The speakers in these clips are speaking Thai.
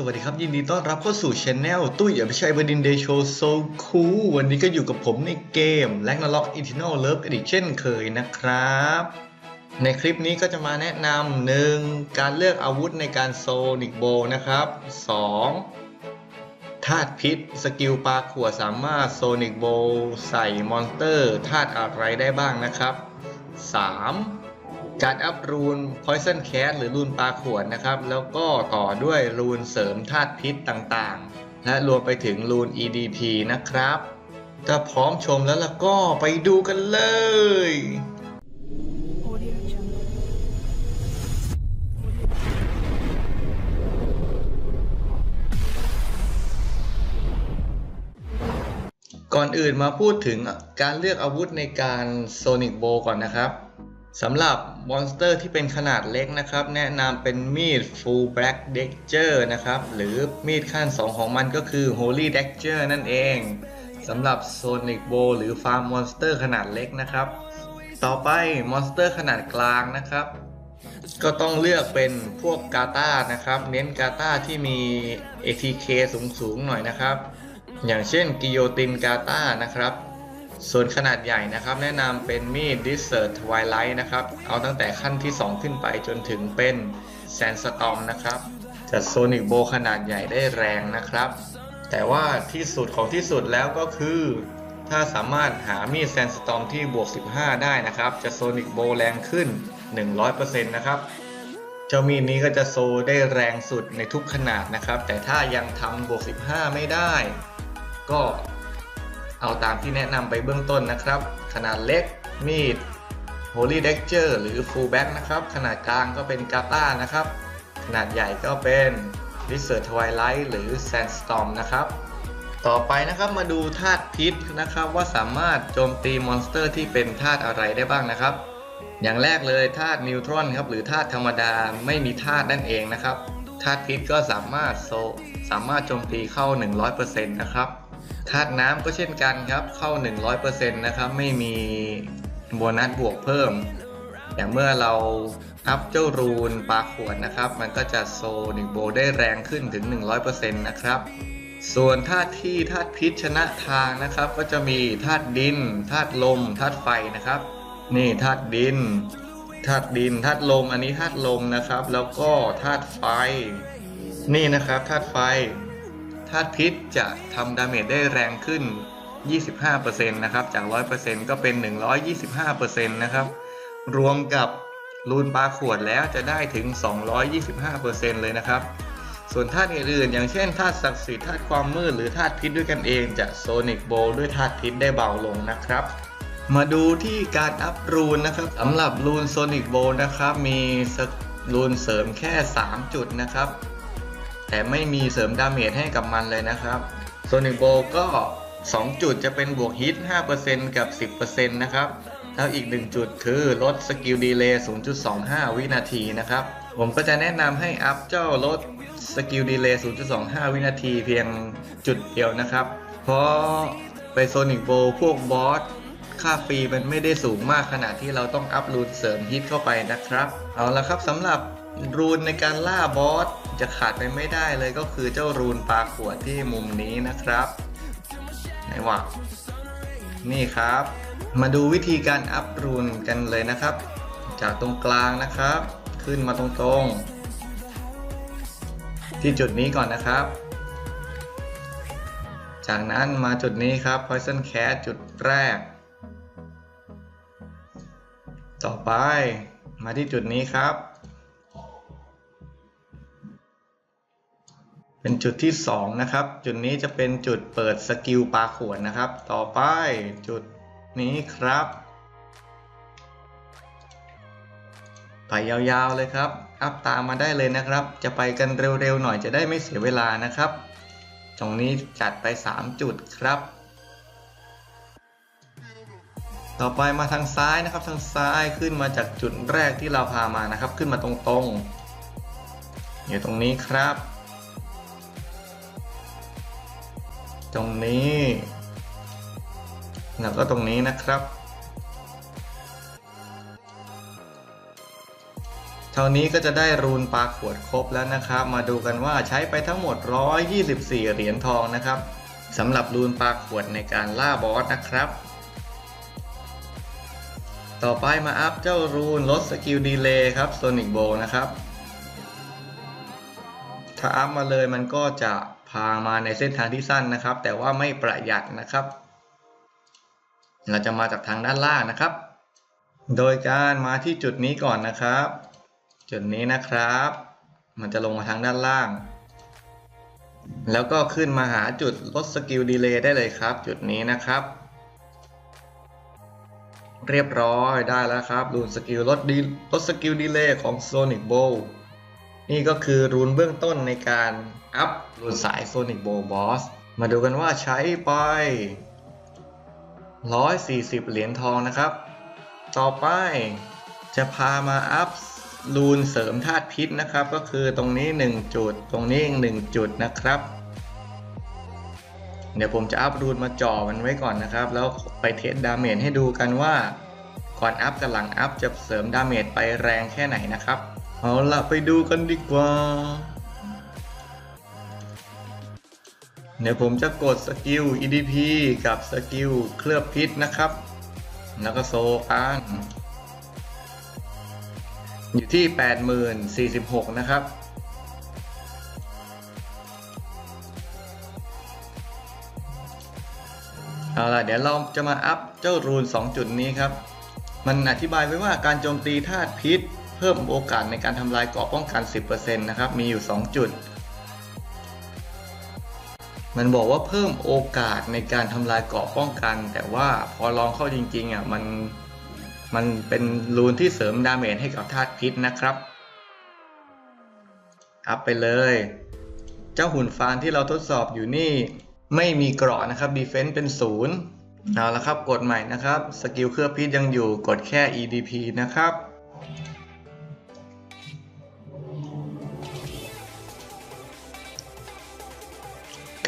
สวัสดีครับ ยินดีต้อนรับเข้าสู่ช anel ตุ้ยอภิชัยบดินเดโชโซคูวันนี้ก็อยู่กับผมในเกม l a g n a r o k Eternal Love กันอีกเช่นเคยนะครับ ในคลิปนี้ก็จะมาแนะนำหนึ่งการเลือกอาวุธในการโซนิกโบนะครับ 2. ธาตุพิษ สกิลปลาขวดสามารถโซนิกโบใส่มอนสเตอร์ธาตุอะไรได้บ้างนะครับ 3. การอัพรูน Poison Cat หรือรูนปลาขวดนะครับ แล้วก็ต่อด้วยรูนเสริมธาตุพิษต่างๆ และรวมไปถึงรูน EDP นะครับ ถ้าพร้อมชมแล้วล่ะก็ไปดูกันเลย ก่อนอื่นมาพูดถึงการเลือกอาวุธในการโซนิกโบก่อนนะครับสำหรับ มอนสเตอร์ที่เป็นขนาดเล็กนะครับ แนะนำเป็นมีด Full Black d e x t u r นะครับ หรือมีดขั้น 2 ของมันก็คือ Holy d e x t u r นั่นเองสำหรับโซนิกโบหรือฟาร์มมอนสเตอร์ขนาดเล็กนะครับ ต่อไปมอนสเตอร์ขนาดกลางนะครับ ก็ต้องเลือกเป็นพวกกาตานะครับ เน้นกาตาที่มี ATK สูงๆหน่อยนะครับ อย่างเช่นกิโยตินกาตานะครับ ส่วนขนาดใหญ่นะครับ แนะนำเป็นมีด Desert Twilight นะครับ เอาตั้งแต่ขั้นที่ 2 ขึ้นไปจนถึงเป็น Sandstorm นะครับจะโซนิกโบขนาดใหญ่ได้แรงนะครับ แต่ว่าที่สุดของที่สุดแล้วก็คือ ถ้าสามารถหามีด Sandstorm ที่บวก 15 ได้นะครับ จะโซนิกโบแรงขึ้น 100%นะครับเจ้ามีดนี้ก็จะโซได้แรงสุดในทุกขนาดนะครับ แต่ถ้ายังทำบวก 15 ไม่ได้ ก็ เอาตามที่แนะนำไปเบื้องต้นนะครับ ขนาดเล็กมีด Holy d e x t u r หรือ Full Back นะครับ ขนาดกลางก็เป็นกาตานะครับ ขนาดใหญ่ก็เป็น Desert Twilight หรือ Sandstorm นะครับ ต่อไปนะครับมาดูธาตุพิษนะครับ ว่าสามารถโจมตีมอนสเตอร์ที่เป็นธาตุอะไรได้บ้างนะครับ อย่างแรกเลยธาตุนิวตรอนครับหรือธาตุธรรมดาไม่มีธาตุนั่นเองนะครับธาตุพิษก็สามารถโซสามารถโจมตีเข้า 100%นะครับ ธาตุน้ำก็เช่นกันครับ เข้า 100%นะครับ ไม่มีโบนัสบวกเพิ่ม อย่างเมื่อเราอัพเจ้ารูนปลาขวดนะครับ มันก็จะโซนิกโบได้แรงขึ้นถึง 100%นะครับ ส่วนธาตุที่ธาตุพิษชนะทางนะครับ ก็จะมีธาตุดินธาตุลมธาตุไฟนะครับ นี่ธาตุดินธาตุดินธาตุลมอันนี้ธาตุลมนะครับ แล้วก็ธาตุไฟ นี่นะครับธาตุไฟ ธาตุพิษจะทำดาเมจได้แรงขึ้น 25%นะครับ จาก 100%ก็เป็น 125%นะครับ รวมกับรูนปลาขวดแล้วจะได้ถึง 225%เลยนะครับ ส่วนธาตุอื่นๆ อย่างเช่นธาตุศักดิ์สิทธิ์ธาตุความมืดหรือธาตุพิษด้วยกันเองจะโซนิกโบด้วยธาตุพิษได้เบาลงนะครับมาดูที่การอัพรูนนะครับสำหรับรูนโซนิกโบนะครับ มีรูนเสริมแค่ 3 จุดนะครับ แต่ไม่มีเสริมดาเมจให้กับมันเลยนะครับโซนิกโบก็ 2 จุดจะเป็นบวกฮิต 5%กับ 10%นะครับแล้วอีก 1 จุดคือลดสกิลดีเลย์ 0.25 วินาทีนะครับ ผมก็จะแนะนำให้อัพเจ้าลดสกิลดีเลย์ 0.25 วินาทีเพียงจุดเดียวนะครับ เพราะไปโซนิกโบพวกบอสค่าฟรีมันไม่ได้สูงมากขนาดที่เราต้องอัพรูนเสริมฮิตเข้าไปนะครับ เอาละครับสำหรับรูนในการล่าบอส จะขาดไปไม่ได้เลยก็คือเจ้ารูนปลาขวดที่มุมนี้นะครับไหนวะนี่ครับ มาดูวิธีการอัพรูนกันเลยนะครับ จากตรงกลางนะครับ ขึ้นมาตรงๆ ที่จุดนี้ก่อนนะครับ จากนั้นมาจุดนี้ครับ Poison Cat จุดแรก ต่อไปมาที่จุดนี้ครับ เป็นจุดที่ 2 นะครับ จุดนี้จะเป็นจุดเปิดสกิลปลาขวดนะครับ ต่อไปจุดนี้ครับ ไปยาวๆเลยครับ อัพตามมาได้เลยนะครับ จะไปกันเร็วๆหน่อยจะได้ไม่เสียเวลานะครับ ตรงนี้จัดไป 3 จุดครับ ต่อไปมาทางซ้ายนะครับ ทางซ้ายขึ้นมาจากจุดแรกที่เราพามานะครับ ขึ้นมาตรงๆ อยู่ตรงนี้ครับ ตรงนี้ แล้วก็ตรงนี้นะครับทท่านี้ก็จะได้รูนปลาขวดครบแล้วนะครับ มาดูกันว่าใช้ไปทั้งหมด 124 เหรียญทองนะครับสำหรับรูนปลาขวดในการล่าบอสนะครับ ต่อไปมาอัพเจ้ารูนลดสกิลดีเลย์ครับโซนิกโบนะครับ ถ้าอัพมาเลยมันก็จะ พามาในเส้นทางที่สั้นนะครับ แต่ว่าไม่ประหยัดนะครับ เราจะมาจากทางด้านล่างนะครับ โดยการมาที่จุดนี้ก่อนนะครับ จุดนี้นะครับ มันจะลงมาทางด้านล่าง แล้วก็ขึ้นมาหาจุดลดสกิลดีเลย์ได้เลยครับ จุดนี้นะครับ เรียบร้อยได้แล้วครับรูสกิลลดดีลดสกิลดีเลย์ของ Sonic Bow นี่ก็คือรูนเบื้องต้นในการอัพรูนสาย Sonic Bow Boss มาดูกันว่าใช้ไป 140 เหรียญทองนะครับ ต่อไปจะพามาอัพรูนเสริมธาตุพิษนะครับ ก็คือตรงนี้ 1 จุด ตรงนี้อีก1จุดนะครับ เดี๋ยวผมจะอัพรูนมาจ่อมันไว้ก่อนนะครับ แล้วไปเทสดาเมจให้ดูกันว่า ก่อนอัพกับหลังอัพจะเสริมดาเมจไปแรงแค่ไหนนะครับ เอาล่ะไปดูกันดีกว่า เดี๋ยวผมจะกดสกิล EDP กับสกิลเคลือบพิษนะครับ แล้วก็โซอันอยู่ที่ 80,046 นะครับ เอาล่ะ เดี๋ยวเราจะมาอัพเจ้ารูน 2 จุดนี้ครับ มันอธิบายไว้ว่าการโจมตีธาตุพิษ เพิ่มโอกาสในการทำลายเกราะป้องกัน 10%นะครับ มีอยู่ 2 จุด มันบอกว่าเพิ่มโอกาสในการทำลายเกราะป้องกัน แต่ว่าพอลองเข้าจริงๆอะมันมันเป็นรูนที่เสริมดาเมจให้กับธาตุพิษนะครับ อัพไปเลย เจ้าหุ่นฟานที่เราทดสอบอยู่นี่ ไม่มีเกราะนะครับดีเฟน s ์เป็นศูนย์เอาละครับ กดใหม่นะครับ สกิลเคลือบพิษยังอยู่กดแค่ EDP นะครับ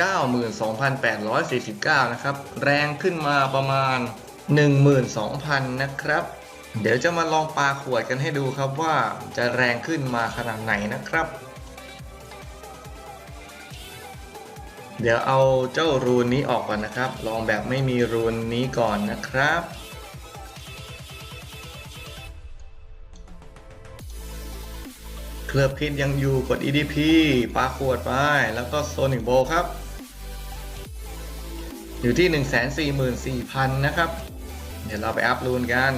92,849 นะครับ แรงขึ้นมาประมาณ 12,000 นะครับ เดี๋ยวจะมาลองปลาขวดกันให้ดูครับว่าจะแรงขึ้นมาขนาดไหนนะครับ เดี๋ยวเอาเจ้ารูนนี้ออกก่อนนะครับ ลองแบบไม่มีรูนนี้ก่อนนะครับเคลือบพิษยังอยู่กด EDP ปลาขวดไป แล้วก็โซนิกโบครับ อยู่ที่ 144,000 นะครับ เดี๋ยวเราไปอัพรูนกัน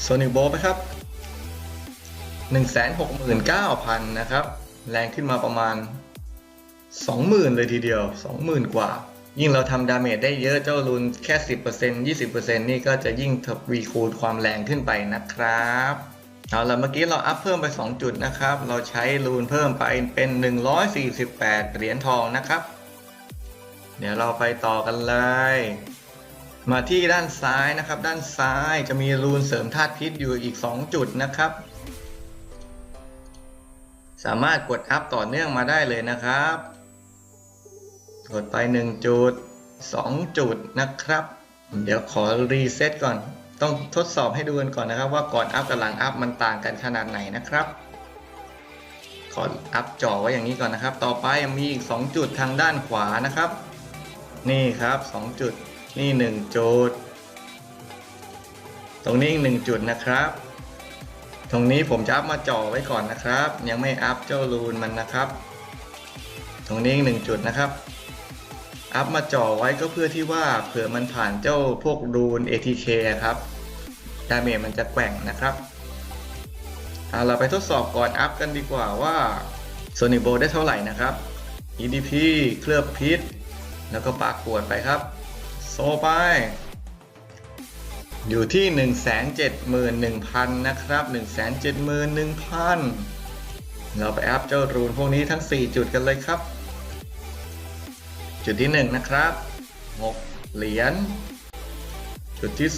โซนิกโบไปครับ 169,000 นะครับ แรงขึ้นมาประมาณ 20,000 เลยทีเดียว 20,000 กว่า ยิ่งเราทำดาเมจได้เยอะเจ้ารูนแค่ 10% 20%นี่ก็จะยิ่งทวีคูณความแรงขึ้นไปนะครับเอาละเมื่อกี้เราอัพเพิ่มไป 2 จุดนะครับ เราใช้รูนเพิ่มไปเป็น 148 เหรียญทองนะครับ เดี๋ยวเราไปต่อกันเลย มาที่ด้านซ้ายนะครับ ด้านซ้ายจะมีรูนเสริมธาตุพิษอยู่อีก 2 จุดนะครับ สามารถกดอัพต่อเนื่องมาได้เลยนะครับ กดไป 1 จุด 2 จุดนะครับ เดี๋ยวขอรีเซ็ตก่อน ต้องทดสอบให้ดูกันก่อนนะครับ ว่าก่อนอัพกับหลังอัพมันต่างกันขนาดไหนนะครับ ขออัพจอไว้อย่างนี้ก่อนนะครับ ต่อไปมีอีก 2 จุดทางด้านขวานะครับ นี่ครับ 2 จุด นี่ 1 จุด ตรงนี้อีก1จุดนะครับตรงนี้ผมจะอัพมาจ่อไว้ก่อนนะครับ ยังไม่อัพเจ้ารูนมันนะครับ ตรงนี้อีกหนึ่งจุดนะครับ อัพมาจ่อไว้ก็เพื่อที่ว่าเผื่อมันผ่านเจ้าพวกรูน ATK ครับ ดาเมจมันจะแกว่งนะครับเราไปทดสอบก่อนอัพกันดีกว่าว่า Sonic b o ได้เท่าไหร่นะครับ EDP เคลือบพิษ แล้วก็ปากขวดไปครับ โซไป อยู่ที่ 171,000 นะครับ 171,000 เราไปอัพเจ้ารูนพวกนี้ทั้ง 4 จุดกันเลยครับ จุดที่ 1 นะครับ 6 เหรียญ จุดที่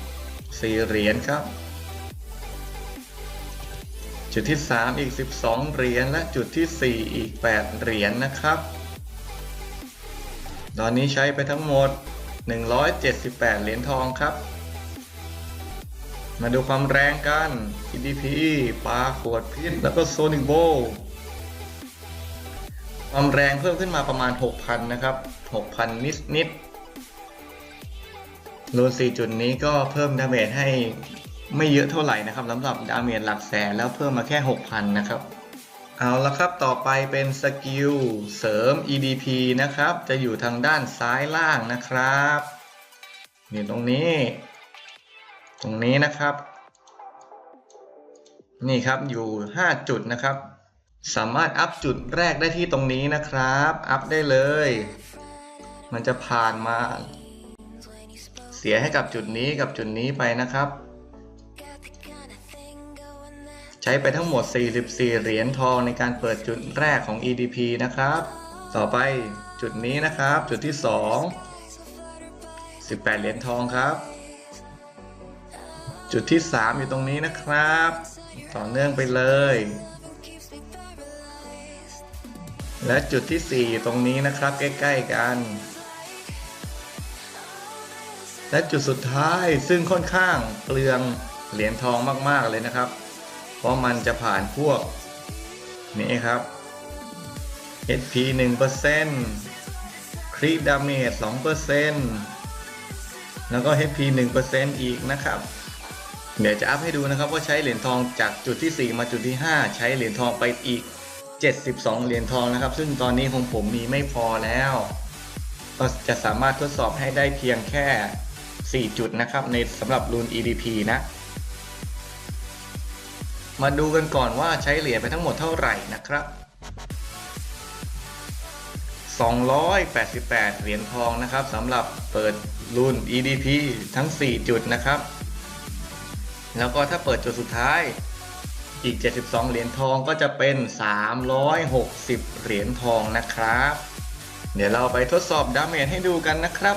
2 4 เหรียญครับ จุดที่ 3 อีก 12 เหรียญ และจุดที่ 4 อีก 8 เหรียญนะครับ ตอนนี้ใช้ไปทั้งหมด 178 เหรียญทองครับ มาดูความแรงกัน EDP ปลาขวดพิษ แล้วก็โซนิ c โบ ความแรงเพิ่มขึ้นมาประมาณ 6,000 นะครับ 6,000 นิดนิดๆรูน4จุดนี้ก็เพิ่มดาเมจให้ไม่เยอะเท่าไหร่นะครับสำหรับดาเมจหลักแสนแล้วเพิ่มมาแค่ 6,000 นะครับ เอาละครับต่อไปเป็นสกิลเสริม EDP นะครับ จะอยู่ทางด้านซ้ายล่างนะครับนี่ตรงนี้ ตรงนี้นะครับ นี่ครับอยู่ 5 จุดนะครับ สามารถอัพจุดแรกได้ที่ตรงนี้นะครับ อัพได้เลย มันจะผ่านมา เสียให้กับจุดนี้กับจุดนี้ไปนะครับ ใช้ไปทั้งหมด 44 เหรียญทองในการเปิดจุดแรกของ EDP นะครับ ต่อไปจุดนี้นะครับ จุดที่ 2 18 เหรียญทองครับ จุดที่ 3 อยู่ตรงนี้นะครับ ต่อเนื่องไปเลย และจุดที่4อยู่ตรงนี้นะครับใกล้ ๆ กัน และจุดสุดท้ายซึ่งค่อนข้างเปลืองเหรียญทองมากๆเลยนะครับ เพราะมันจะผ่านพวก นี้ครับ HP 1% Crit Damage 2%แล้วก็ HP 1%อีกนะครับ เดี๋ยวจะอัพให้ดูนะครับว่าใช้เหรียญทองจากจุดที่ 4 มาจุดที่ 5 ใช้เหรียญทองไปอีก 72 เหรียญทองนะครับ ซึ่งตอนนี้ของผมมีไม่พอแล้ว ก็จะสามารถทดสอบให้ได้เพียงแค่ 4 จุดนะครับ ในสำหรับรูน EDP นะ มาดูกันก่อนว่าใช้เหรียญไปทั้งหมดเท่าไหร่นะครับ 288 เหรียญทองนะครับสำหรับเปิดรุ่น EDP ทั้ง 4 จุดนะครับ แล้วก็ถ้าเปิดจุดสุดท้าย อีก 72 เหรียญทองก็จะเป็น 360 เหรียญทองนะครับ เดี๋ยวเราไปทดสอบดาเมจให้ดูกันนะครับ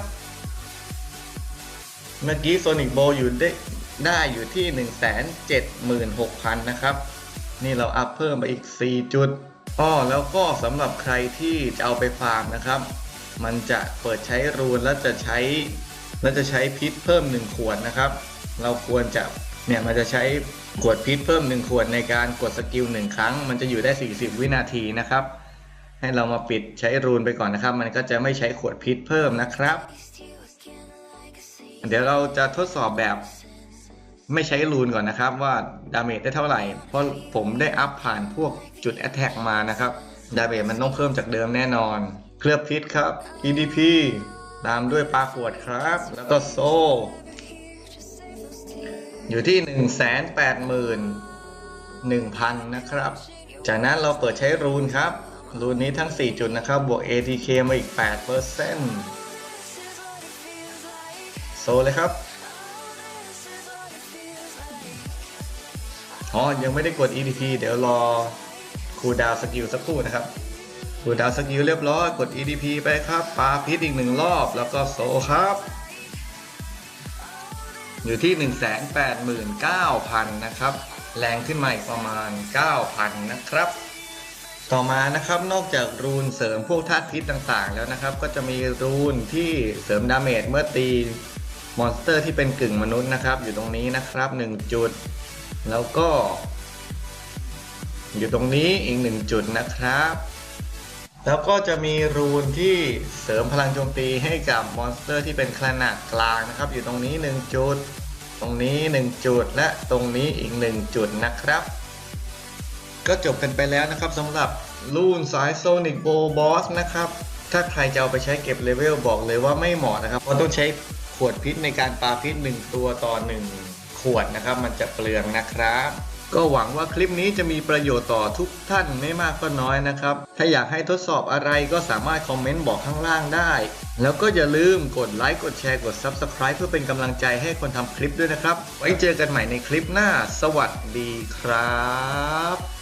เมื่อกี้โซนิกโบอยู่ได้ได้อยู่ที่ 176,000 นะครับ นี่เราอัพเพิ่มไปอีก 4 จุดอ้อแล้วก็สำหรับใครที่จะเอาไปฟาร์มนะครับ มันจะเปิดใช้รูนแล้วจะใช้แล้วจะใช้พิษเพิ่ม 1 ขวดนะครับ เราควรจะเนี่ยมันจะใช้ ขวดพิษเพิ่ม1ขวดในการกดสกิล1ครั้ง มันจะอยู่ได้ 40 วินาทีนะครับ ให้เรามาปิดใช้รูนไปก่อนนะครับ มันก็จะไม่ใช้ขวดพิษเพิ่มนะครับ เดี๋ยวเราจะทดสอบแบบไม่ใช้รูนก่อนนะครับ ว่าดาเมจได้เท่าไหร่ เพราะผมได้อัพผ่านพวกจุดแอตแทกมานะครับ ดาเมจมันต้องเพิ่มจากเดิมแน่นอน เคลือบพิษครับ EDP ตามด้วยปลาขวดครับ แล้วก็โซ่ อยู่ที่ 181,000 นะครับ จากนั้นเราเปิดใช้รูนครับ รูนนี้ทั้ง 4 จุดนะครับ บวก ATK มาอีก 8%โซเลยครับ อ๋อ ยังไม่ได้กด EDP เดี๋ยวรอคูดาวสกิลสักครู่นะครับคูดาวสกิลเรียบร้อย กด EDP ไปครับ ปาพิษอีกหนึ่งรอบ แล้วก็โซครับ อยู่ที่ 189,000 นะครับ แรงขึ้นมาอีกประมาณ 9,000 นะครับ ต่อมานะครับนอกจากรูนเสริมพวกธาตุพิษต่างๆ แล้วนะครับ ก็จะมีรูนที่เสริมดาเมจเมื่อตีมอนสเตอร์ที่เป็นกึ่งมนุษย์นะครับ อยู่ตรงนี้นะครับ 1 จุด แล้วก็ อยู่ตรงนี้อีก 1 จุดนะครับ แล้วก็จะมีรูนที่เสริมพลังโจมตีให้กับมอนสเตอร์ที่เป็นขนาดกลางนะครับ อยู่ตรงนี้ 1 จุด ตรงนี้ 1 จุด และตรงนี้อีก 1 จุดนะครับ ก็จบกันไปแล้วนะครับสำหรับลูนสายโซนิกโบบอสนะครับ ถ้าใครจะเอาไปใช้เก็บเลเวลบอกเลยว่าไม่เหมาะนะครับ เพราะต้องใช้ขวดพิษในการปาพิษ 1 ตัวต่อ 1 ขวดนะครับ มันจะเปลืองนะครับ ก็หวังว่าคลิปนี้จะมีประโยชน์ต่อทุกท่านไม่มากก็น้อยนะครับ ถ้าอยากให้ทดสอบอะไรก็สามารถคอมเมนต์บอกข้างล่างได้ แล้วก็อย่าลืมกดไลค์กดแชร์กด Subscribe เพื่อเป็นกำลังใจให้คนทำคลิปด้วยนะครับ ไว้เจอกันใหม่ในคลิปหน้า สวัสดีครับ